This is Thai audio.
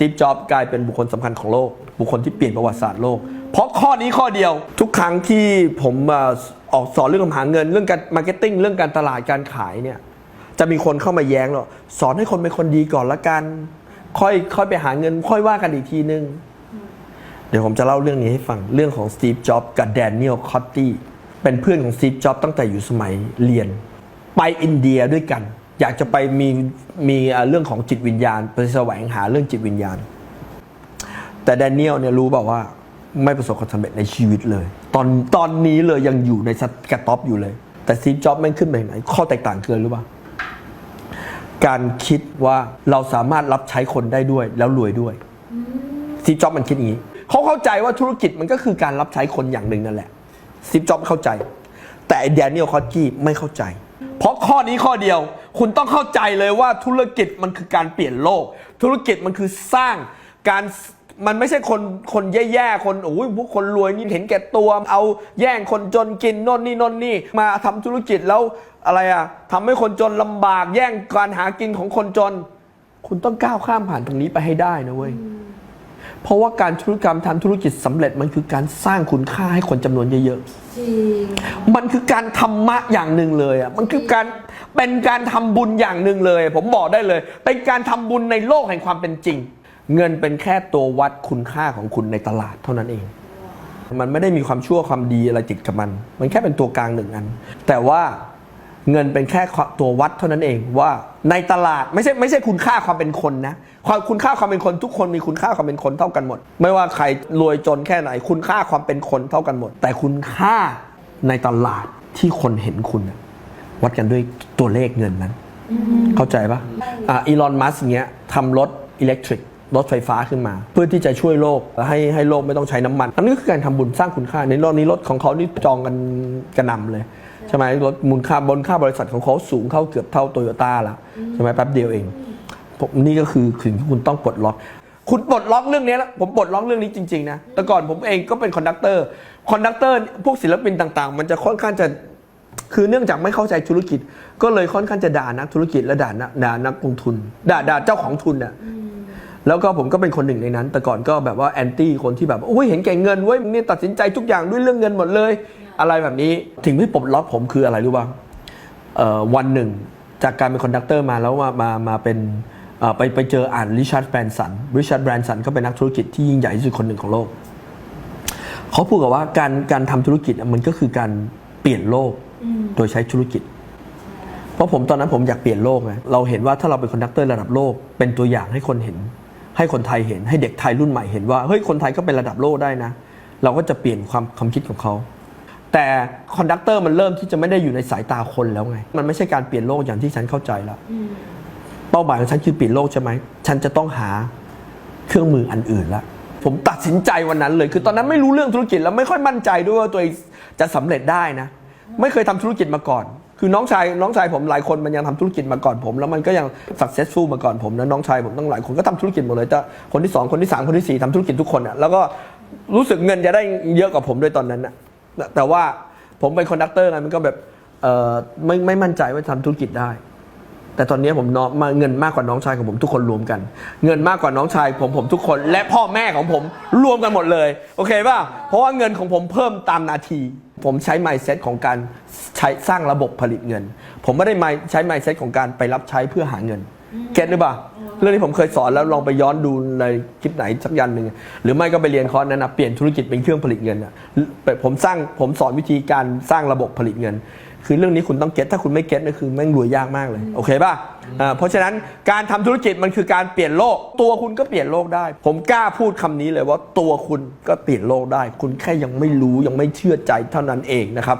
ตีฟจ็อบกลายเป็นบุคคลสำคัญของโลก บุคคลที่เปลี่ยนประวัติศาสตร์โลก เพราะข้อนี้ข้อเดียวทุกครั้งที่ผมออกสอนเรื่องการหาเงิน เรื่องการมาร์เก็ตติ้งเรื่องการตลาดการขายเนี่ยจะมีคนเข้ามาแย้งหรอสอนให้คนเป็นคนดีก่อนละกัน ค่อยค่อยไปหาเงิน ค่อยว่ากันอีกทีนึง เดี๋ยวผมจะเล่าเรื่องนี้ให้ฟังเรื่องของสตีฟจ็อบกับแดเนียลคอตตี้เป็นเพื่อนของสตีฟจ็อบตั้งแต่อยู่สมัยเรียน ไปอินเดียด้วยกัน อยากจะไปมีมีเรื่องของจิตวิญญาณ ไปแสวงหาเรื่องจิตวิญญาณ แต่แดเนียลเนี่ยรู้แบบว่าไม่ประสบความสำเร็จในชีวิตเลย ตอนตอนนี้เลยยังอยู่ในสกระต๊อบอยู่เลย แต่สตีจ็อบแม่งขึ้นไปไหนข้อแตกต่างคืออะไรรู้ป่ะการคิดว่าเราสามารถรับใช้คนได้ด้วยแล้วรวยด้วยสตีจ็อบมันคิดอย่างนี้เขาเข้าใจว่าธุรกิจมันก็คือการรับใช้คนอย่างหนึ่งนั่นแหละสตีจ็อบเข้าใจ แต่แดเนียลคอตกี้ไม่เข้าใจ เพราะข้อนี้ข้อเดียว คุณต้องเข้าใจเลยว่าธุรกิจมันคือการเปลี่ยนโลก ธุรกิจมันคือสร้างการมันไม่ใช่คนคนแย่ๆ คนโอ้ยพวกคนรวยนี่เห็นแก่ตัวเอาแย่งคนจนกินน่นนี่น่นนี่ มาทำธุรกิจแล้วอะไรอะทำให้คนจนลำบากแย่งการหากินของคนจน คุณต้องก้าวข้ามผ่านตรงนี้ไปให้ได้นะเว้ย เพราะว่าการธุรกรรมทำธุรกิจสำเร็จมันคือการสร้างคุณค่าให้คนจำนวนเยอะๆจริงมันคือการธรรมะอย่างหนึ่งเลยอะมันคือการเป็นการทำบุญอย่างหนึ่งเลย ผมบอกได้เลย เป็นการทำบุญในโลกแห่งความเป็นจริง เงินเป็นแค่ตัววัดคุณค่าของคุณในตลาดเท่านั้นเอง มันไม่ได้มีความชั่วความดีอะไรติดกับมัน มันแค่เป็นตัวกลางหนึ่งอัน แต่ว่า เงินเป็นแค่ตัววัดเท่านั้นเองว่าในตลาดไม่ใช่ไม่ใช่คุณค่าความเป็นคนนะความคุณค่าความเป็นคนทุกคนมีคุณค่าความเป็นคนเท่ากันหมด ไม่ว่าใครรวยจนแค่ไหน คุณค่าความเป็นคนเท่ากันหมด แต่คุณค่าในตลาดที่คนเห็นคุณวัดกันด้วยตัวเลขเงินนั้น เข้าใจปะอะอีลอนมัสก์เงี้ยทำรถอิเล็กทริกรถไฟฟ้าขึ้นมา เพื่อที่จะช่วยโลกให้ให้โลกไม่ต้องใช้น้ำมัน อันนี้คือการทำบุญสร้างคุณค่าในรอบนี้รถของเขานี่จองกันกระนำเลย ใช่ไหมรถมูลค่าบนค่าบริษัทของเขาสูงเข้าเกือบเท่าโตโยต้าละใช่ไหมแป๊บเดียวเองผมนี่ก็คือสิ่งที่คุณต้องปลดล็อก คุณปลดล็อกเรื่องนี้แล้วผมปลดล็อกเรื่องนี้จริงๆนะแต่ก่อนผมเองก็เป็นคอนดักเตอร์คอนดักเตอร์พวกศิลปินต่างๆ มันจะค่อนข้างจะคือเนื่องจากไม่เข้าใจธุรกิจ ก็เลยค่อนข้างจะด่านักธุรกิจและด่านักด่านักลงทุน ด่าด่าเจ้าของทุนน่ะแล้วก็ผมก็เป็นคนหนึ่งในนั้น แต่ก่อนก็แบบว่าแอนตี้คนที่แบบโอ้ยเห็นแก่เงินเว้ยมึงเนี่ยตัดสินใจทุกอย่างด้วยเรื่องเงินหมดเลย อะไรแบบนี้ถึงที่ปลดล็อกผมคืออะไรรู้ป่ะเอ่อวันหนึ่งจากการเป็นคอนดักเตอร์มาแล้วมามามาเป็นเอ่อไปไปเจออ่านริชาร์ดแบรนสันริชาร์ดแบรนสันก็เป็นนักธุรกิจที่ยิ่งใหญ่ที่สุดคนหนึ่งของโลก เขาพูดกับว่าการการทำธุรกิจอะมันก็คือการเปลี่ยนโลกโดยใช้ธุรกิจ เพราะผมตอนนั้นผมอยากเปลี่ยนโลกไงเราเห็นว่าถ้าเราเป็นคอนดักเตอร์ระดับโลก เป็นตัวอย่างให้คนเห็น ให้คนไทยเห็น ให้เด็กไทยรุ่นใหม่เห็นว่าเฮ้ยคนไทยก็เป็นระดับโลกได้นะ เราก็จะเปลี่ยนความความคิดของเขา แต่คอนดักเตอร์มันเริ่มที่จะไม่ได้อยู่ในสายตาคนแล้วไง มันไม่ใช่การเปลี่ยนโลกอย่างที่ฉันเข้าใจแล้วเป้าหมายของฉันคือเปลี่ยนโลกใช่ไหม ฉันจะต้องหาเครื่องมืออันอื่นละผมตัดสินใจวันนั้นเลย คือตอนนั้นไม่รู้เรื่องธุรกิจแล้วไม่ค่อยมั่นใจด้วยว่าตัวเองจะสำเร็จได้นะ ไม่เคยทำธุรกิจมาก่อน คือน้องชายน้องชายผมหลายคนมันยังทำธุรกิจมาก่อนผม แล้วมันก็ยัง successful มาก่อนผมนะน้องชายผมตั้งหลายคนก็ทำธุรกิจหมดเลยแต่คนที่สองคนที่สามคนที่สี่ทำธุรกิจทุกคนอะแล้วก็รู้สึกเงินจะได้เยอะกว่าผมด้วยตอนนั้นอะ แต่แต่ว่าผมเป็นคอนดักเตอร์ไงมันก็แบบเอ่อไม่ไม่มั่นใจว่าทำธุรกิจได้ แต่ตอนนี้ผมน้องมาเงินมากกว่าน้องชายของผมทุกคนรวมกัน เงินมากกว่าน้องชายผมผมทุกคน และพ่อแม่ของผมรวมกันหมดเลย โอเคป่ะเพราะว่าเงินของผมเพิ่มตามนาที ผมใช้ mindset ของการใช้สร้างระบบผลิตเงิน ผมไม่ได้ mind- ใช้ mindset ของการไปรับใช้เพื่อหาเงินเก็ตหรือเปล่า เรื่องนี้ผมเคยสอนแล้วลองไปย้อนดูในคลิปไหนสักยันหนึ่งหรือไม่ก็ไปเรียนคอร์สนั้นนะเปลี่ยนธุรกิจเป็นเครื่องผลิตเงินอะผมสร้างผมสอนวิธีการสร้างระบบผลิตเงิน คือเรื่องนี้คุณต้องเก็ตถ้าคุณไม่เก็ตนี่คือแม่งรวยยากมากเลยโอเคป่ะอ่าเพราะฉะนั้นการทำธุรกิจมันคือการเปลี่ยนโลก ตัวคุณก็เปลี่ยนโลกได้ ผมกล้าพูดคำนี้เลยว่าตัวคุณก็เปลี่ยนโลกได้ คุณแค่ยังไม่รู้ยังไม่เชื่อใจเท่านั้นเองนะครับ